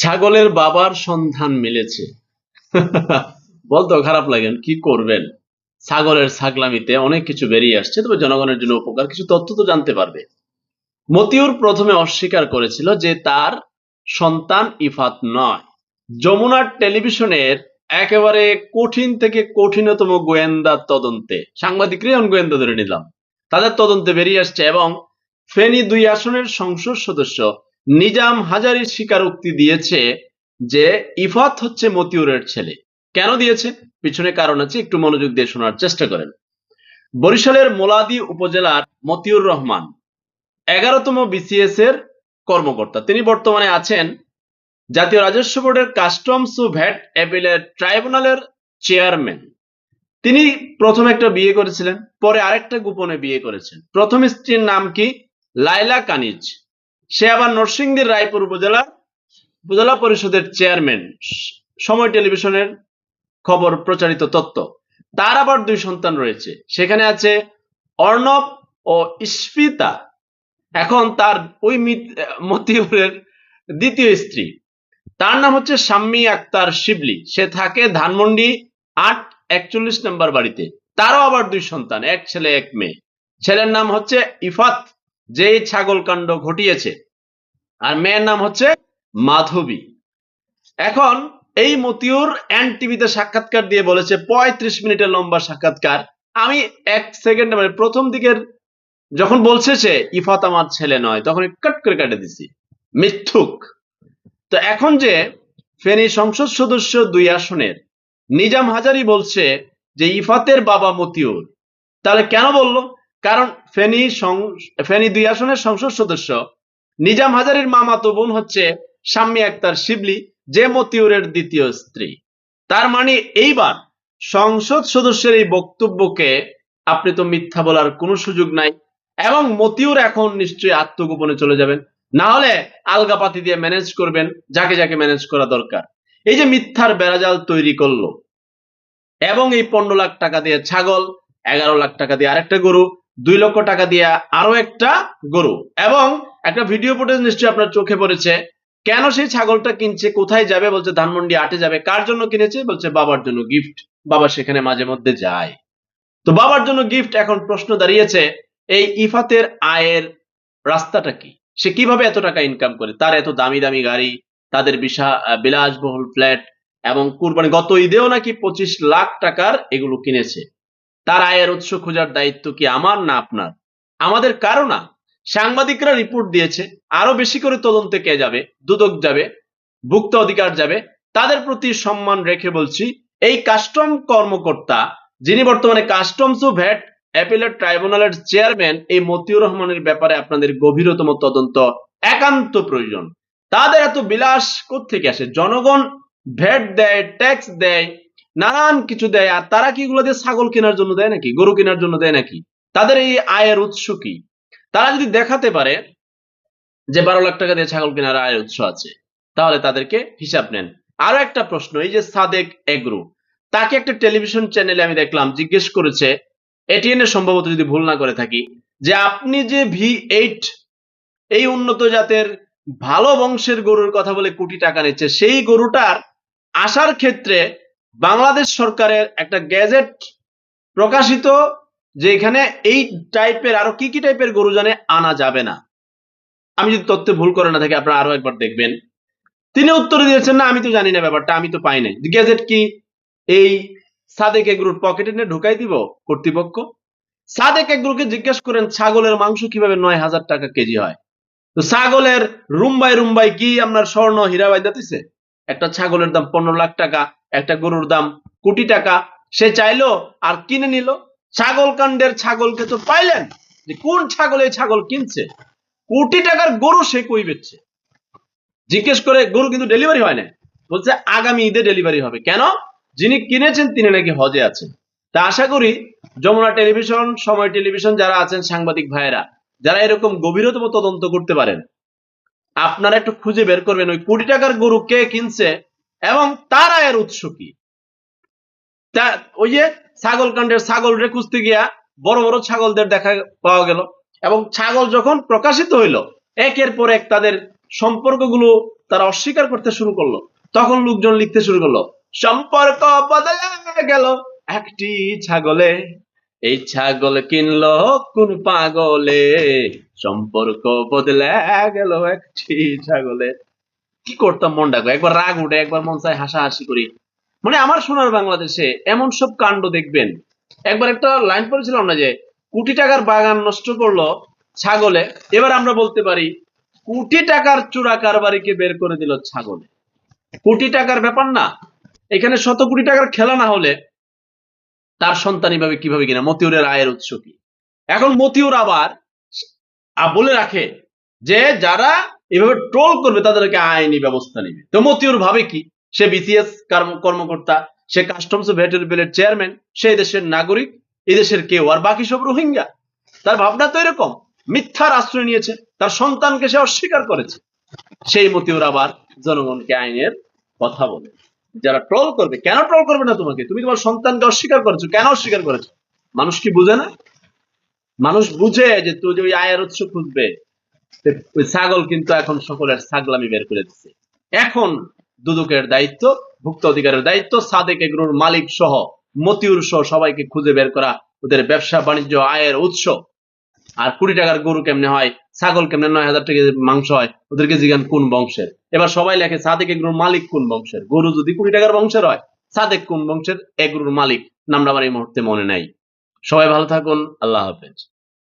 ছাগলের বাবার সন্ধান মিলেছে। বলতো, খারাপ লাগেন কি করবেন? ছাগলের ছাগলামিতে অনেক কিছু বেরিয়ে আসছে, তবে জনগণের জন্য উপকার, কিছু তথ্য তো জানতে পারবে। মতিউর প্রথমে অস্বীকার করেছিল যে তার সন্তান ইফাত নয়। যমুনার টেলিভিশনের একেবারে কঠিন থেকে কঠিনতম গোয়েন্দা তদন্তে, সাংবাদিকরাই এখন গোয়েন্দা ধরে নিলাম। তাদের তদন্তে বেরিয়ে আসছে এবং ফেনী দুই আসনের সংসদ সদস্য নিজাম হাজারি স্বীকারোক্তি দিয়েছে যে ইফাত হচ্ছে মতিউরের ছেলে। কেন দিয়েছে? পিছনে কারণ আছে, একটু মনোযোগ দিয়ে শোনার চেষ্টা করেন। বরিশালের মোলাদি উপজেলার মতিউর রহমান, এগারোতম বিসিএস এর কর্মকর্তা। তিনি বর্তমানে আছেন জাতীয় রাজস্ব বোর্ডের কাস্টমস ও ভ্যাট অ্যাপিলের ট্রাইব্যুনালের চেয়ারম্যান। তিনি প্রথম একটা বিয়ে করেছিলেন, পরে আরেকটা গোপনে বিয়ে করেছেন। প্রথম স্ত্রীর নাম কি? লাইলা কানিজ। সে আবার নরসিংদীর রায়পুর উপজেলা উপজেলা পরিষদের চেয়ারম্যান। সময় টেলিভিশনের খবর প্রচারিত তত্ত্ব। তার আবার দুই সন্তান রয়েছে। সেখানে আছে অর্ণব ও ইস্ফিতা এখন তার ওই মিত- মতিউরের দ্বিতীয় স্ত্রী। তার নাম হচ্ছে শাম্মী আক্তার শিবলি। সে থাকে ধানমন্ডি আট একচল্লিশ নম্বর বাড়িতে। তারও আবার দুই সন্তান, এক ছেলে, এক মেয়ে। ছেলের নাম হচ্ছে ইফাত। যে এই ছাগল কাণ্ড ঘটিয়েছে। আর মেয়ের নাম হচ্ছে মাধবী। এখন এই মতিউর এন টিভিতে সাক্ষাৎকার দিয়ে বলেছে, পঁয়ত্রিশ মিনিটের লম্বা সাক্ষাৎকার। আমি এক সেকেন্ড মানে প্রথম দিকের যখন বলছে সে, ইফাত আমার ছেলে নয় তখন কাট করে কাটে দিছি। মিথ্যুক। তো এখন যে ফেনী সংসদ সদস্য দুই আসনের, নিজাম হাজারি বলছে যে, ইফাতের বাবা মতিউর তাহলে কেন বলল? কারণ ফেনী ফেনী দুই আসনের সংসদ সদস্য। নিজাম হাজারির মামাতো বোন হচ্ছে শাম্মী আক্তার শিবলি, যে মতিউরের দ্বিতীয় স্ত্রী। তার মানে এইবার সংসদ সদস্যের এই বক্তব্যকে আপনি তো মিথ্যা বলার কোনো সুযোগ নাই, এবং মতিউর এখন নিশ্চয়ই আত্মগোপনে চলে যাবেন। না হলে আলগাপাতি দিয়ে ম্যানেজ করবেন, যাকে যাকে ম্যানেজ করা দরকার। এই যে মিথ্যার বেড়াজাল তৈরি করল, এবং এই পনেরো লাখ টাকা দিয়ে ছাগল, এগারো লাখ টাকা দিয়ে আরেকটা গরু দুই লক্ষ টাকা দিয়ে আরও একটা গরু। এবং একটা ভিডিও ফুটেজ নিশ্চয়ই আপনার চোখে পড়েছে। কেন সেই ছাগলটা কিনছে, কোথায় যাবে, বলছে ধানমন্ডি আটে যাবে, কার জন্য কিনেছে, বলছে বাবার জন্য গিফট বাবা সেখানে মাঝে মধ্যে যায়। তো বাবার জন্য গিফট এখন প্রশ্ন দাঁড়িয়েছে, এই ইফাতের আয়ের রাস্তাটা কি? সে কীভাবে এত টাকা ইনকাম করে? তার এত দামি দামি গাড়ি, তাদের বিশা বিলাসবহুল ফ্ল্যাট এবং কুরবানি, গত ঈদেও নাকি পঁচিশ লাখ টাকার এগুলো কিনেছে। তার আয়ের উৎস খোঁজার দায়িত্ব কি আমার না আপনার? আমাদের কারও না। সাংবাদিকরা রিপোর্ট দিয়েছে, আরও বেশি করে তদন্তে কে যাবে, দুদক যাবে, ভুক্ত অধিকার যাবে, তাদের প্রতি সম্মান রেখে বলছি, এই কাস্টম কর্মকর্তা, যিনি বর্তমানে কাস্টমস ও ভ্যাট অ্যাপিলেট ট্রাইব্যুনালের চেয়ারম্যান, এই মতিউর রহমানের ব্যাপারে আপনাদের গভীরতম তদন্ত একান্ত প্রয়োজন। তাদের এত বিলাস থেকে আসে? জনগণ ভ্যাট দেয়, ট্যাক্স দেয় নানান কিছু দেয়। আর তারা কি এগুলো দিয়ে ছাগল কেনার জন্য দেয় নাকি? গরু কেনার জন্য দেয় নাকি? তাদের এই আয়ের উৎস কি? তারা যদি দেখাতে পারে যে বারো লাখ টাকা দিয়ে ছাগল কেনার আয়ের উৎস আছে, তাহলে তাদেরকে হিসাব নেন। আরও একটা প্রশ্ন, এই যে সাদেক এগ্রো, তাকে একটা টেলিভিশন চ্যানেলে আমি দেখলাম, জিজ্ঞেস করেছে, এটিএন এর সম্ভবত যদি ভুল না করে থাকি, যে আপনি যে ভি এইট, এই উন্নত জাতের ভালো বংশের গরুর কথা বলে কোটি টাকা নিচ্ছে, সেই গরুটার আসার ক্ষেত্রে বাংলাদেশ সরকারের একটা গ্যাজেট প্রকাশিত, যে এখানে এই টাইপের আরও কি কি টাইপের গরু জানে আনা যাবে না। আমি যদি তথ্যে ভুল করে না থাকি, আপনারা আরও একবার দেখবেন। তিনি উত্তর দিয়েছেন, না, আমি তো জানি না ব্যাপারটা, আমি তো পাই নাই। গ্যাজেট কি? এই সাদেক এগুলোর পকেটে নিয়ে ঢুকাই দিব, কর্তৃপক্ষ। সাদেক এগুলোকে জিজ্ঞেস করেন, ছাগলের মাংস কীভাবে নয় হাজার টাকা কেজি হয়? তো ছাগলের রুম্বাই রুম্বাই কি আপনার স্বর্ণ হীরাবাই দিতেছে একটা ছাগলের দাম পনেরো লাখ টাকা একটা গরুর দাম কোটি টাকা। সে চাইলো আর কিনে নিল। ছাগল কাণ্ডের ছাগলকে তো পাইলেন যে কোন ছাগল এই ছাগল কিনছে? কোটি টাকার গরু সে কই বেচছে? জিজ্ঞেস করে গরু কিন্তু ডেলিভারি হয় না বলছে, আগামী ঈদে ডেলিভারি হবে। কেন? যিনি কিনেছেন তিনি নাকি হজে আছেন। তা আশা করি যমুনা টেলিভিশন, সময় টেলিভিশন যারা আছেন সাংবাদিক ভাইয়েরা, যারা এরকম গভীরতম তদন্ত করতে পারেন, আপনারা একটু খুঁজে বের করবেন ওই কোটি টাকার গরু কে কিনছে এবং তার আয়ের উৎস কি? ওই যে ছাগল কাণ্ডের ছাগল রে খুঁজতে গিয়া বড় বড় ছাগলদের দেখা পাওয়া গেল এবং ছাগল যখন প্রকাশিত হইল, একের পর এক তাদের সম্পর্কগুলো তারা অস্বীকার করতে শুরু করল। তখন লোকজন লিখতে শুরু করল, সম্পর্ক বদলে গেল একটি ছাগলে। এই ছাগল কিনলো কোন পাগলে। সম্পর্ক বদলে গেল একটি ছাগলে। কি করতাম মন ডাকো? একবার রাগ উঠে, একবার মন চায় হাসাহাসি করি। মানে আমার সোনার বাংলাদেশে এমন সব কাণ্ড দেখবেন। একবার একটা লাইন পড়েছিলাম না যে, কোটি টাকার বাগান নষ্ট করল ছাগলে, এবার আমরা বলতে পারি, কোটি টাকার চোরা কারবারিকে বের করে দিল ছাগলে। কোটি টাকার ব্যাপার না। এখানে শত কোটি টাকার খেলা না হলে তার সন্তান এভাবে কীভাবে কিনা? মতিউরের আয়ের উৎস কি? এখন মতিউর আবার বলে রাখে যে, যারা এভাবে ট্রোল করবে, তাদেরকে আইনি ব্যবস্থা নেবে। তো মতিউর ভাবে কি? সে বিসিএস কর্মকর্তা, সে কাস্টমস ভেটের বিলের চেয়ারম্যান সে দেশের নাগরিক এই দেশের কেউ, আর বাকি সব রোহিঙ্গা। তার ভাবনা তো এরকম, মিথ্যার আশ্রয় নিয়েছে, তার সন্তানকে সে অস্বীকার করেছে। সেই মতিউর আবার জনগণকে আইনের কথা বলে। যারা ট্রল করবে, কেন ট্রল করবে না তোমাকে? তুমি তোমার সন্তানকে অস্বীকার করেছ, কেন অস্বীকার করেছ? মানুষ কি বুঝে না? মানুষ বুঝে যে তুই যে ওই আয়ের উৎস খুঁজবে। ওই ছাগল কিন্তু এখন সকলের ছাগলামি বের করে দিচ্ছে এখন দুদকের দায়িত্ব, ভুক্ত অধিকারের দায়িত্ব, সাদেক এগুলোর মালিক সহ মতিউর সহ সবাইকে খুঁজে বের করা ওদের ব্যবসা বাণিজ্য আয়ের উৎস। আর কুড়ি টাকার গরু কেমনে হয়, ছাগল কেমনে নয় হাজার টাকা মাংস হয়, ওদেরকে জিজ্ঞান কোন বংশের? এবার সবাই লেখে, সাদেক এগুলোর মালিক কোন বংশের? গরু যদি কুড়ি টাকার বংশের হয়, সাদেক কোন বংশের? এগুলোর মালিক। নামটা আমার এই মুহূর্তে মনে নাই। সবাই ভালো থাকুন, আল্লাহ হাফেজ।